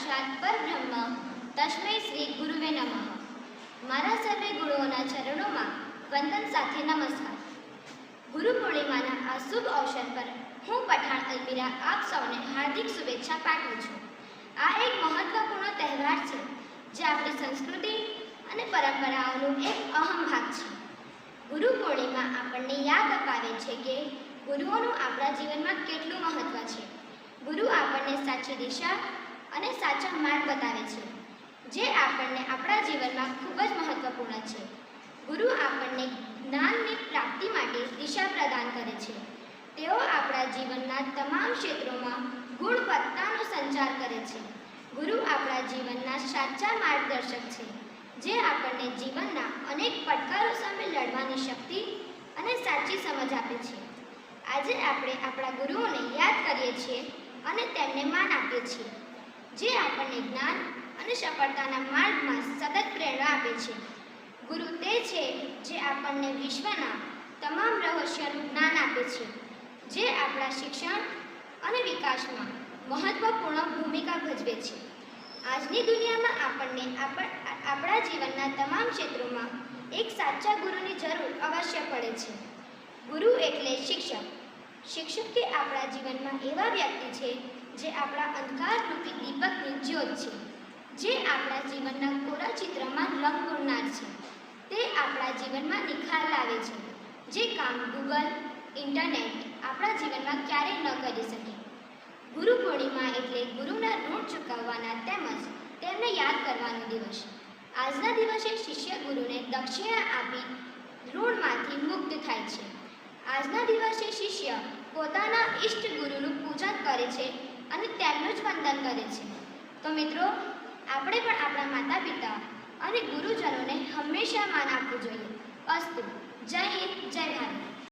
સાક્ષાત પરબ્રહ્મ. તસ્મૈ શ્રી ગુરુવે નમઃ. મારા સર્વે ગુરુઓના ચરણોમાં વંદન સાથે નમસ્કાર. ગુરુ પૂર્ણિમાના આ શુભ અવસર પર હું પઠાણ અલમીરા આપ સૌને હાર્દિક શુભેચ્છા પાઠવું છું. આ એક મહત્વપૂર્ણ તહેવાર છે, જે આપણી સંસ્કૃતિ અને પરંપરાઓનો એક અહમ ભાગ છે. ગુરુ પૂર્ણિમા આપણને યાદ અપાવે છે કે ગુરુઓનું આપણા જીવનમાં કેટલું મહત્વ છે. ગુરુ આપણને સાચી દિશા અને સાચા માર્ગ બતાવે છે, જે આપણને આપણા જીવનમાં ખૂબ જ મહત્વપૂર્ણ છે. ગુરુ આપણને જ્ઞાનની પ્રાપ્તિ માટે દિશા પ્રદાન કરે છે. તેઓ આપણા જીવનના તમામ ક્ષેત્રોમાં ગુણવત્તાનો સંચાર કરે છે. ગુરુ આપણા જીવનના સાચા માર્ગદર્શક છે, જે આપણને જીવનના અનેક પડકારો સામે લડવાની શક્તિ અને સાચી સમજ આપે છે. આજે આપણે આપણા ગુરુઓને યાદ કરીએ છીએ અને તેમને માન આપીએ છીએ. જે આપણને જ્ઞાન અને સફળતાના માર્ગમાં સતત પ્રેરણા આપે છે. ગુરુ તે છે જે આપણને વિશ્વના તમામ રહસ્યનું જ્ઞાન આપે છે, જે આપણા શિક્ષણ અને વિકાસમાં મહત્વપૂર્ણ ભૂમિકા ભજવે છે. આજની દુનિયામાં આપણને આપણ- જીવનના તમામ ક્ષેત્રોમાં એક સાચા ગુરુની જરૂર અવશ્ય પડે છે. ગુરુ એટલે શિક્ષક. શિક્ષક કે આપણા જીવનમાં એવા વ્યક્તિ છે જે આપણા અંધકારરૂપી દીપકની જ્યોત છે, જે આપણા જીવનના કોરા ચિત્રમાં રંગ પૂરનાર છે. તે આપણા જીવનમાં નિખાર લાવે છે, જે કામ ગૂગલ ઇન્ટરનેટ આપણા જીવનમાં ક્યારેય ન કરી શકે. ગુરુ પૂર્ણિમા એટલે ગુરુના ઋણ ચૂકવવાના તેમજ તેમને યાદ કરવાનો દિવસ. આજના દિવસે શિષ્ય ગુરુને દક્ષિણા આપી આજના દિવસે શિષ્ય પોતાના ઈષ્ટ ગુરુનું પૂજન કરે છે અને તેમનું જ વંદન કરે છે. તો મિત્રો, આપણે પણ આપણા માતા પિતા અને ગુરુજનોને હંમેશા માન આપવું જોઈએ. અસ્તુ. જય હિન્દ, જય ભારત.